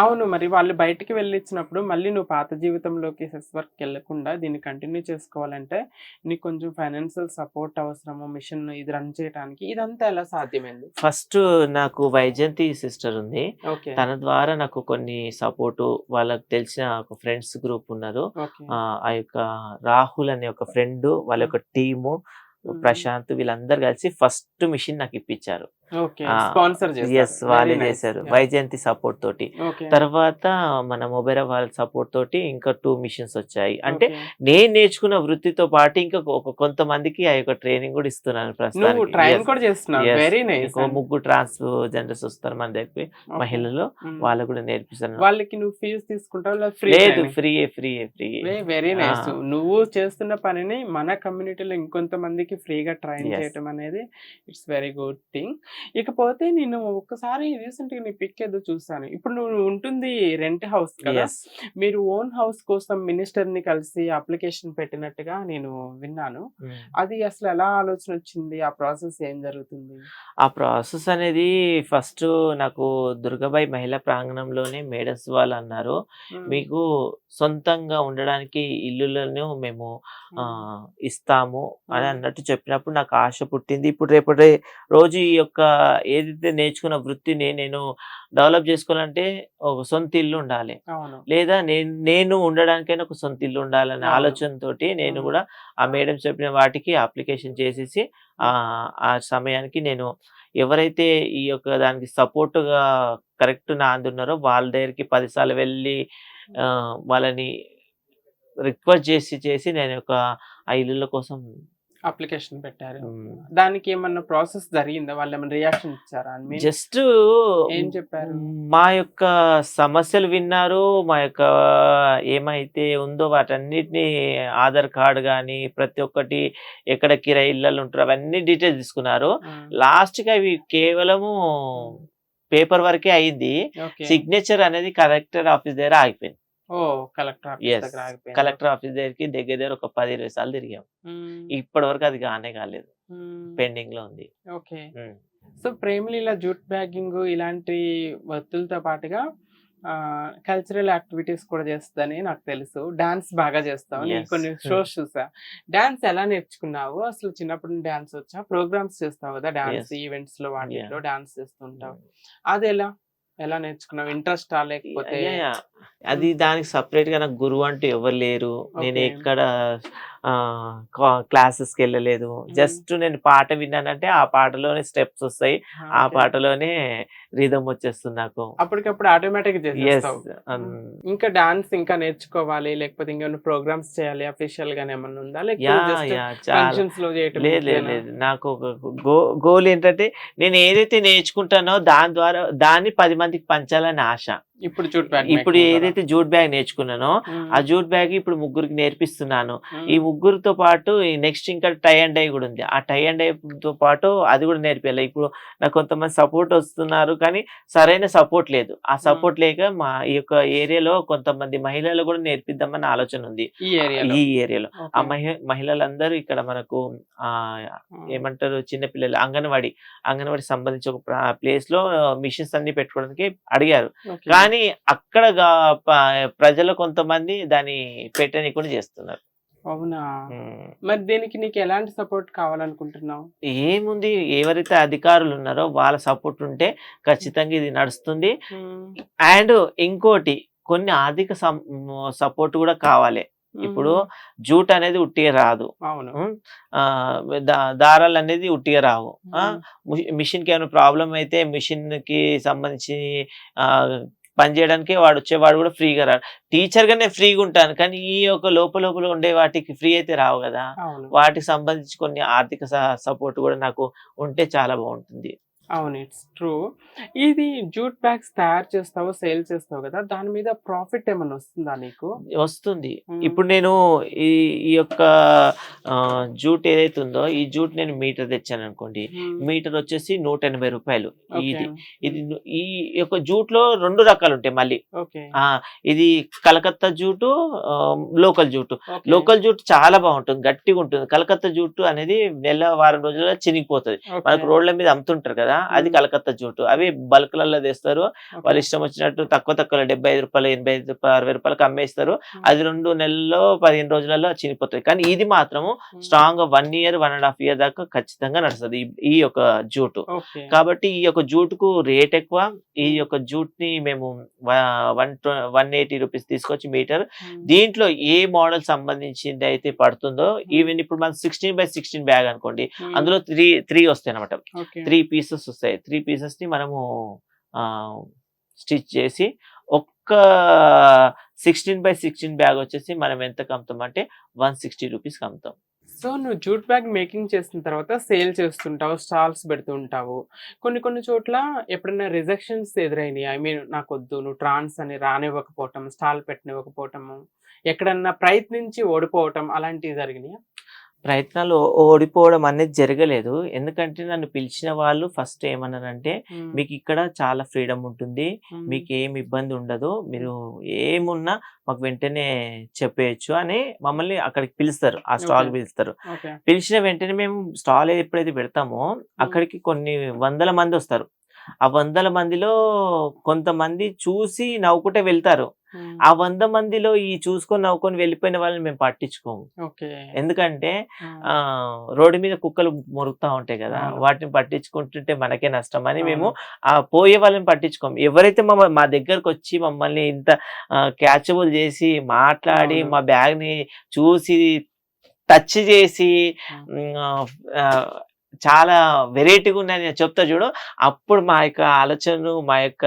అవును మరి వాళ్ళు బయటికి వెళ్ళిచ్చినప్పుడు మళ్ళీ నువ్వు పాత జీవితంలోకి సెస్ వర్క్ వెళ్ళకుండా దీన్ని కంటిన్యూ చేసుకోవాలంటే నీకు కొంచెం ఫైనాన్షియల్ సపోర్ట్ అవసరము మిషన్ ఇది రన్ చేయడానికి ఇదంతా ఎలా సాధ్యమైంది? ఫస్ట్ నాకు వైజయంతి సిస్టర్ ఉంది. తన ద్వారా నాకు కొన్ని సపోర్ట్ వాళ్ళకి తెలిసిన ఒక ఫ్రెండ్స్ గ్రూప్ ఉన్నారు ఆ యొక్క రాహుల్ అనే ఒక ఫ్రెండ్ వాళ్ళ యొక్క టీము ప్రశాంత్ వీళ్ళందరూ కలిసి ఫస్ట్ మిషన్ నాకు ఇప్పించారు. ఎస్ వాళ్ళే చేశారు. వైజయంతి సపోర్ట్ తోటి. తర్వాత మన మొబైల్ వాళ్ళ సపోర్ట్ తోటి ఇంకా టూ మిషన్స్ వచ్చాయి. అంటే నేను నేర్చుకున్న వృత్తితో పాటు ఇంకా కొంతమందికి ఆ యొక్క ట్రైనింగ్ కూడా ఇస్తున్నాను ప్రస్తుతానికి. ముగ్గురు ట్రాన్స్ జెండర్స్ వస్తారు మన దగ్గరికి మహిళలు. వాళ్ళకు కూడా నేర్పిస్తాను వాళ్ళకి నువ్వు ఫీజు తీసుకుంటావు లేదు free free free very nice. నువ్వు చేస్తున్న పనిని మన కమ్యూనిటీలో ఇంకొంతమందికి ఫ్రీగా ట్రైన్. చేయటం అనేది ఇట్స్ వెరీ గుడ్ థింగ్ ఇకపోతే నేను ఒక్కసారి రీసెంట్గా నీ పిక్ ఏదో చూసాను. ఇప్పుడు నువ్వు ఉంటుంది రెంట్ హౌస్ కదా? మీరు ఓన్ హౌస్ కోసం మినిస్టర్ని కలిసి అప్లికేషన్ పెట్టినట్టుగా నేను విన్నాను. అది అసలు ఎలా ఆలోచన వచ్చింది? ఆ ప్రాసెస్ ఏం జరుగుతుంది? ఆ ప్రాసెస్ అనేది ఫస్ట్ నాకు దుర్గాబాయి మహిళా ప్రాంగణంలోనే మేడస్ వాళ్ళు అన్నారు. మీకు సొంతంగా ఉండడానికి ఇల్లులను మేము ఇస్తాము అని. అన్నట్టు చెప్పినప్పుడు నాకు ఆశ పుట్టింది. ఇప్పుడు రేపటి రోజు ఈ యొక్క ఏదైతే నేర్చుకున్న వృత్తిని నేను డెవలప్ చేసుకోవాలంటే ఒక సొంత ఇల్లు ఉండాలి లేదా నేను నేను ఉండడానికైనా ఒక సొంత ఇల్లు ఉండాలనే అవును. ఆలోచనతోటి నేను. కూడా ఆ మేడం చెప్పిన వాటికి అప్లికేషన్ చేసేసి ఆ ఆ సమయానికి నేను ఎవరైతే ఈ యొక్క దానికి సపోర్ట్గా కరెక్ట్ నా అందున్నారో వాళ్ళ దగ్గరికి పదిసార్లు వెళ్ళి వాళ్ళని రిక్వెస్ట్ చేసి చేసి నేను ఒక ఆ ఇల్లుల కోసం అప్లికేషన్ పెట్టారు. దానికి ఏమన్నా ప్రాసెస్ జరిగిందా? వాళ్ళు ఏమైనా రియాక్షన్ ఇచ్చారా? జస్ట్ ఏం చెప్పారు? మా యొక్క సమస్యలు విన్నారు. మా యొక్క ఏమైతే ఉందో వాటన్నిటిని ఆధార్ కార్డు కానీ ప్రతి ఒక్కటి ఎక్కడ కిరాయి ఇళ్ళలు ఉంటారో అవన్నీ డీటెయిల్స్ తీసుకున్నారు. లాస్ట్కి అవి కేవలము పేపర్ వరకే అయింది. సిగ్నేచర్ అనేది కలెక్టర్ ఆఫీస్ దగ్గర ఆగిపోయింది. కలెక్టర్ ఆఫీస్ దగ్గరికి దగ్గర దగ్గర ఒక పది ఇరవై సార్లు తిరిగాం. ఇప్పటి వరకు అది కానే కాలేదు. పెండింగ్లో ఉంది. Okay. So Premaleela jute bagging ఇలాంటి వత్తులతో పాటుగా కల్చరల్ యాక్టివిటీస్ కూడా చేస్తుందని నాకు తెలుసు. డాన్స్ బాగా చేస్తావు. నేను. కొన్ని షోస్ చూసా. డాన్స్ ఎలా నేర్చుకున్నావు? అసలు చిన్నప్పుడు డాన్స్ వచ్చా? ప్రోగ్రామ్స్ చేస్తావు కదా? డాన్స్. ఈవెంట్స్లో వాటిలో డాన్స్ చేస్తుంటావు. అది ఎలా ఎలా నేర్చుకున్నావు ఇంట్రెస్ట్ లేకపోతే. అది దానికి సపరేట్గా నాకు గురువు అంటూ ఎవరు లేరు నేను. ఎక్కడ క్లాసెస్కి వెళ్ళలేదు జస్ట్ నేను పాట విన్నానంటే ఆ పాటలోనే స్టెప్స్ వస్తాయి. ఆ. పాటలోనే రిధం వచ్చేస్తుంది నాకు. అప్పటికప్పుడు ఆటోమేటిక్ ఇంకా డాన్స్ ఇంకా నేర్చుకోవాలి లేకపోతే ఇంకేమైనా ప్రోగ్రామ్స్ చేయాలి అఫీషియల్ గానే ఏమన్నా ఉందా? లేదు లేదు నాకు ఒక గో గోల్ ఏంటంటే నేను ఏదైతే నేర్చుకుంటానో దాని ద్వారా దాన్ని పది మందికి పంచాలని ఆశ. ఇప్పుడు జూట్ బ్యాగ్ ఇప్పుడు ఏదైతే జూట్ బ్యాగ్ నేర్చుకున్నానో ఆ జూట్ బ్యాగ్ ఇప్పుడు ముగ్గురికి నేర్పిస్తున్నాను. ఈ ముగ్గురితో పాటు నెక్స్ట్ ఇంకా టై అండ్ డై కూడా ఉంది. ఆ టై అండ్ డై తో పాటు అది కూడా నేర్పించాలి ఇప్పుడు నాకు కొంతమంది సపోర్ట్ వస్తున్నారు కానీ సరైన సపోర్ట్ లేదు. ఆ సపోర్ట్ లేక మా ఈ యొక్క ఏరియాలో కొంతమంది మహిళలు కూడా నేర్పిద్దామని ఆలోచన ఉంది. ఈ ఏరియాలో? ఆ మహి మహిళలందరూ ఇక్కడ మనకు ఆ ఏమంటారు చిన్నపిల్లలు అంగన్వాడి అంగన్వాడి సంబంధించి ఒక ప్లేస్లో మిషన్స్ అన్ని పెట్టుకోవడానికి అడిగారు. కానీ అక్కడ ప్రజలు కొంతమంది దాన్ని పెట్టని కూడా చేస్తున్నారు. అవునా. మరి దీనికి నీకు ఎలాంటి సపోర్ట్ కావాలనుకుంటున్నావు? ఏముంది? ఎవరైతే అధికారులు ఉన్నారో వాళ్ళ సపోర్ట్ ఉంటే ఖచ్చితంగా ఇది నడుస్తుంది. అండ్ ఇంకోటి కొన్ని ఆర్థిక సపోర్ట్ కూడా కావాలి. ఇప్పుడు జూట్ అనేది ఉట్టిగా రాదు. దారాలు అనేది ఉట్టిగా రావు. మిషన్కి ఏమైనా ప్రాబ్లం అయితే మిషన్కి సంబంధించి ఆ, పని చేయడానికి వాడు వచ్చేవాడు కూడా ఫ్రీగా రాడు టీచర్గా నేను ఫ్రీగా ఉంటాను కానీ ఈ యొక్క లోపల లోపల ఉండే వాటికి ఫ్రీ అయితే రావు కదా. వాటికి సంబంధించి కొన్ని ఆర్థిక సపోర్ట్ కూడా నాకు ఉంటే చాలా బాగుంటుంది. అవును ఇట్స్ ట్రూ ఇది జూట్ బ్యాగ్స్ తయారు చేస్తావు సేల్ చేస్తావు కదా దాని మీద ప్రాఫిట్ ఏమైనా వస్తుందా నీకు? వస్తుంది. ఇప్పుడు నేను ఈ ఈ యొక్క జూట్ ఏదైతే ఉందో ఈ జూట్ నేను మీటర్ తెచ్చాను అనుకోండి. మీటర్ వచ్చేసి నూట ఎనభై రూపాయలు. ఇది ఇది ఈ యొక్క జూట్లో రెండు రకాలు ఉంటాయి మళ్ళీ ఇది Calcutta jute local jute. Local jute చాలా బాగుంటుంది గట్టిగా ఉంటుంది కలకత్తా జూటు అనేది నెల వారం రోజుల్లో చినిగిపోతుంది. మనకు రోడ్ల మీద అమ్ముతుంటారు కదా అది. కలకత్తా జూటు అవి బల్క్లలో తెస్తారు. వాళ్ళు ఇష్టం వచ్చినట్టు తక్కువ తక్కువ డెబ్బై ఐదు రూపాయలు ఎనభై ఐదు రూపాయలు అరవై రూపాయలకి అమ్మేస్తారు మ్మ్. అది రెండు నెలల్లో పదిహేను రోజులలో చినిపోతుంది కానీ ఇది మాత్రము. స్ట్రాంగ్గా one year one and half year దాకా ఖచ్చితంగా నడుస్తుంది ఈ- యొక్క జూటు. కాబట్టి ఈ యొక్క జూటుకు రేట్ ఎక్కువ. ఈ యొక్క జూట్ని మేము వన్ వన్ ఎయిటీ రూపీస్ తీసుకొచ్చి మీటర్. మ్మ్. దీంట్లో ఏ మోడల్ సంబంధించింది అయితే పడుతుందో ఈవెన్ ఇప్పుడు మన సిక్స్టీన్ బై సిక్స్టీన్ బ్యాగ్ అనుకోండి. అందులో త్రీ త్రీ వస్తాయి అనమాట త్రీ పీసెస్ వస్తాయి. త్రీ పీసెస్ని మనము స్టిచ్ చేసి ఒక్క సిక్స్టీన్ బై సిక్స్టీన్ బ్యాగ్ వచ్చేసి మనం ఎంత కమ్ముతాం అంటే వన్ సిక్స్టీ రూపీస్ కమ్ముతాం సో నువ్వు జూట్ బ్యాగ్ మేకింగ్ చేసిన తర్వాత సేల్ చేస్తుంటావు స్టాల్స్ పెడుతుంటావు. కొన్ని కొన్ని చోట్ల ఎప్పుడైనా రిజెక్షన్స్ ఎదురైనాయి? ఐ మీన్ నాకు వద్దు నువ్వు ట్రాన్స్ అని రానివ్వకపోవటం స్టాల్ పెట్టనివ్వకపోవటము ఎక్కడన్నా ప్రయత్నించి ఓడిపోవటం అలాంటివి జరిగినాయా? ప్రయత్నాలు ఓడిపోవడం అనేది జరగలేదు ఎందుకంటే నన్ను పిలిచిన వాళ్ళు ఫస్ట్ ఏమన్నారంటే. మీకు ఇక్కడ చాలా ఫ్రీడమ్ ఉంటుంది. మీకు ఏం ఇబ్బంది ఉండదు మీరు ఏమున్నా మాకు వెంటనే చెప్పేయచ్చు అని మమ్మల్ని అక్కడికి పిలుస్తారు ఆ స్టాల్. పిలుస్తారు పిలిచిన వెంటనే మేము స్టాల్ ఎప్పుడైతే పెడతామో అక్కడికి కొన్ని వందల మంది వస్తారు ఆ వందల మందిలో కొంతమంది చూసి నవ్వుకుంటే వెళ్తారు. ఆ వంద మందిలో ఈ చూసుకొని నవ్వుకొని వెళ్ళిపోయిన వాళ్ళని మేము పట్టించుకోము ఎందుకంటే. ఆ రోడ్డు మీద కుక్కలు మొరుగుతా ఉంటాయి కదా. వాటిని పట్టించుకుంటుంటే మనకే నష్టం అని మేము. ఆ పోయే వాళ్ళని పట్టించుకోము ఎవరైతే మమ్మ మా దగ్గరకు వచ్చి మమ్మల్ని ఇంత క్యాచబుల్ చేసి మాట్లాడి. మా బ్యాగ్ని చూసి టచ్ చేసి చాలా వెరైటీగా ఉన్నాయి. నేను చెప్తా చూడు. అప్పుడు మా యొక్క ఆలోచనలు మా యొక్క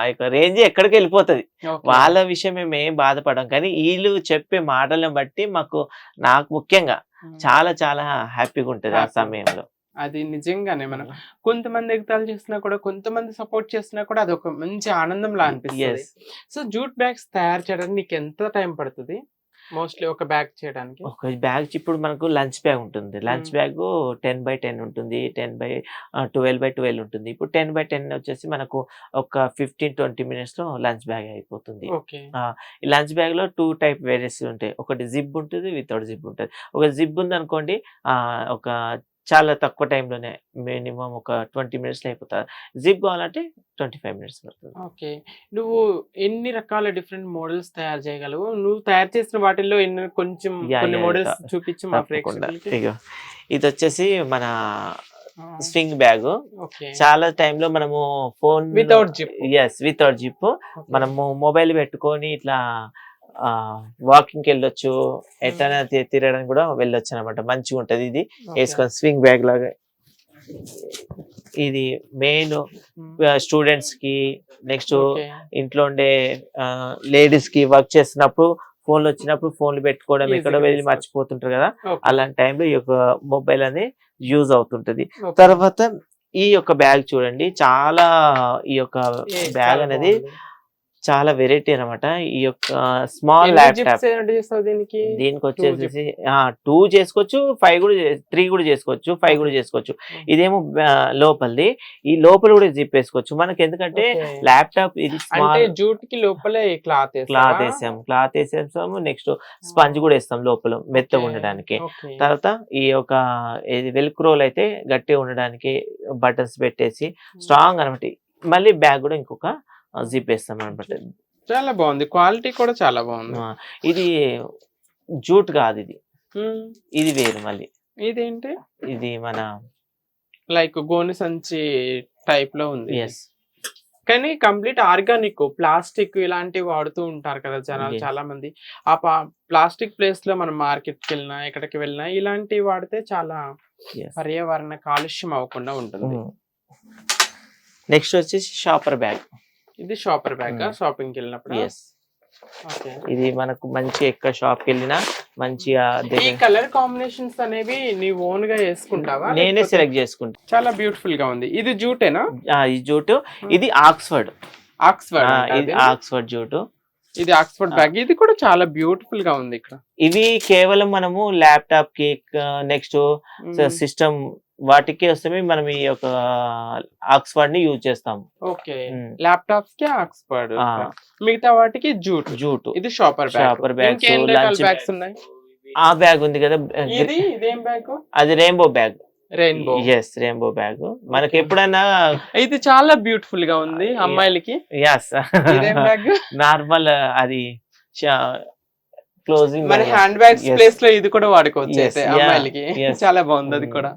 ఆ యొక్క రేంజ్ ఎక్కడికి వెళ్ళిపోతుంది. వాళ్ళ విషయం మేము ఏం బాధపడం కానీ వీళ్ళు చెప్పే మాటలను బట్టి మాకు నాకు ముఖ్యంగా. చాలా చాలా హ్యాపీగా ఉంటుంది ఆ. సమయంలో. అది నిజంగానే మనం కొంతమంది ఎగతాలు చేసినా కూడా కొంతమంది సపోర్ట్ చేసినా కూడా అది ఒక మంచి ఆనందంలా అనిపిస్తుంది. సో జూట్ బ్యాగ్స్ తయారు చేయడానికి నీకు ఎంత టైం పడుతుంది? మోస్ట్లీ ఒక బ్యాగ్ చేయడానికి. ఒక బ్యాగ్ ఇప్పుడు మనకు లంచ్ బ్యాగ్ ఉంటుంది. Lunch. Bag ten by ten ఉంటుంది. Ten by twelve by twelve ఉంటుంది. ఇప్పుడు టెన్ బై టెన్ వచ్చేసి మనకు ఒక ఫిఫ్టీన్ ట్వంటీ మినిట్స్లో లంచ్ బ్యాగ్ అయిపోతుంది. లంచ్ బ్యాగ్లో టూ టైప్ వేరియస్ ఉంటాయి. ఒకటి జిప్ ఉంటుంది వితౌట్ జిప్ ఉంటుంది. ఒక జిప్ ఉంది అనుకోండి ఒక చాలా తక్కువ టైంలోనే మినిమం ఒక ట్వంటీ మినిట్స్ అయిపోతుంది జిప్ కావాలంటే ట్వంటీ ఫైవ్ మినిట్స్ పడుతుంది. ఓకే. నువ్వు ఎన్ని రకాల డిఫరెంట్ మోడల్స్ తయారు చేయగలవు? నువ్వు తయారు చేసిన వాటిల్లో ఎన్ని కొంచెం కొన్ని మోడల్స్ చూపించి మా ప్రేక్షకులకి. ఇది వచ్చేసి మన స్వింగ్ బ్యాగ్. చాలా టైంలో మనము phone without zip yes without zip మనము మొబైల్ పెట్టుకొని ఇట్లా వాకింగ్కి వెళ్ళొచ్చు ఎట్లైనా తిరగడానికి కూడా వెళ్ళొచ్చు అనమాట మంచిగా ఉంటది ఇది వేసుకొని స్వింగ్ బ్యాగ్ లాగా. ఇది మెయిన్ స్టూడెంట్స్కి నెక్స్ట్ ఇంట్లో ఉండే లేడీస్కి వర్క్ చేస్తున్నప్పుడు ఫోన్లు వచ్చినప్పుడు ఫోన్లు పెట్టుకోవడం ఎక్కడ వెళ్ళి. మర్చిపోతుంటారు కదా. అలాంటి టైంలో ఈ యొక్క మొబైల్ అనేది యూజ్ అవుతుంటది. తర్వాత ఈ యొక్క బ్యాగ్ చూడండి. చాలా ఈ యొక్క బ్యాగ్ అనేది చాలా వెరైటీ అన్నమాట. ఈ యొక్క స్మాల్ ల్యాప్టాప్ దీనికి? దీనికి వచ్చేసి టూ చేసుకోవచ్చు ఫైవ్ కూడా త్రీ కూడా చేసుకోవచ్చు ఫైవ్ కూడా చేసుకోవచ్చు. ఇదేమో లోపలిది. ఈ లోపల కూడా జిప్ వేసుకోవచ్చు మనకి ఎందుకంటే. ల్యాప్టాప్ ఇది స్మాల్ జూట్కి లోపలే క్లాత్ క్లాత్ వేసాం క్లాత్ వేసేసాము నెక్స్ట్ స్పంజ్ కూడా వేస్తాం లోపల మెత్తగా ఉండడానికి. తర్వాత ఈ యొక్క వెల్క్రోల్ అయితే గట్టిగా ఉండడానికి బటన్స్ పెట్టేసి స్ట్రాంగ్ అనమాట మళ్ళీ బ్యాగ్ కూడా ఇంకొక జిప్ వేస్తాం అనమాట చాలా బాగుంది. క్వాలిటీ కూడా చాలా బాగుంది. ఇది జూట్ కాదు ఇది. ఇది వేరు మళ్ళీ. ఇదేంటి? ఇది మన లైక్ గోని సంచి టైప్లో ఉంది ఎస్ కానీ కంప్లీట్ ఆర్గానిక్ ప్లాస్టిక్ ఇలాంటివి వాడుతూ ఉంటారు కదా జనాలు. చాలా మంది. ఆ ప్లాస్టిక్ ప్లేస్లో మనం మార్కెట్కి వెళ్ళినా ఎక్కడికి వెళ్ళినా ఇలాంటివి వాడితే చాలా పర్యావరణ కాలుష్యం అవ్వకుండా ఉంటుంది. నెక్స్ట్ వచ్చేసి షాపర్ బ్యాగ్. ఇది షాపర్ బ్యాగ్. షాపింగ్ వెళ్ళినప్పుడు ఎస్ ఇది మనకు మంచి ఎక్క షాప్కి వెళ్ళినా మంచిగా ఈ కలర్ కాంబినేషన్స్ అనేవి నీ ఓన్గా వేసుకుంటావా? నేనే సెలెక్ట్ చేసుకుంటా. చాలా బ్యూటిఫుల్గా ఉంది. ఇది జూటేనా? ఈ జూటు. ఇది ఆక్స్ఫర్డ్. ఆక్స్ఫర్డ్ ఇది. Oxford jute. ఇది ఆక్స్ఫర్డ్ బ్యాగ్. ఇది కూడా చాలా బ్యూటిఫుల్గా ఉంది ఇక్కడ. ఇవి కేవలం మనము ల్యాప్టాప్కి నెక్స్ట్. సిస్టమ్ వాటికి వస్తే మనం ఈ యొక్క ఆక్స్ఫర్డ్ని యూజ్ చేస్తాం ఓకే. ల్యాప్టాప్స్కి ఆక్స్ఫర్డ్. మిగతా వాటికి జూట్. జూటు. ఇది షాపర్ బ్యాగ్. ఇంకేం రకాల lunch బ్యాగ్స్ ఉన్నాయి? ఆ బ్యాగ్ ఉంది కదా ఇది ఇదేం బ్యాగ్? అది rainbow bag. Rainbow. Yes rainbow bag. మనకి ఎప్పుడైనా ఇది చాలా బ్యూటిఫుల్గా ఉంది అమ్మాయిలకి. Yes bag? నార్మల్ అది క్లోజింగ్ మన హ్యాండ్ బ్యాగ్స్. ప్లేస్లో ఇది కూడా వాడుకోవచ్చు అమ్మాయిలకి. చాలా బాగుంది అది. కూడా.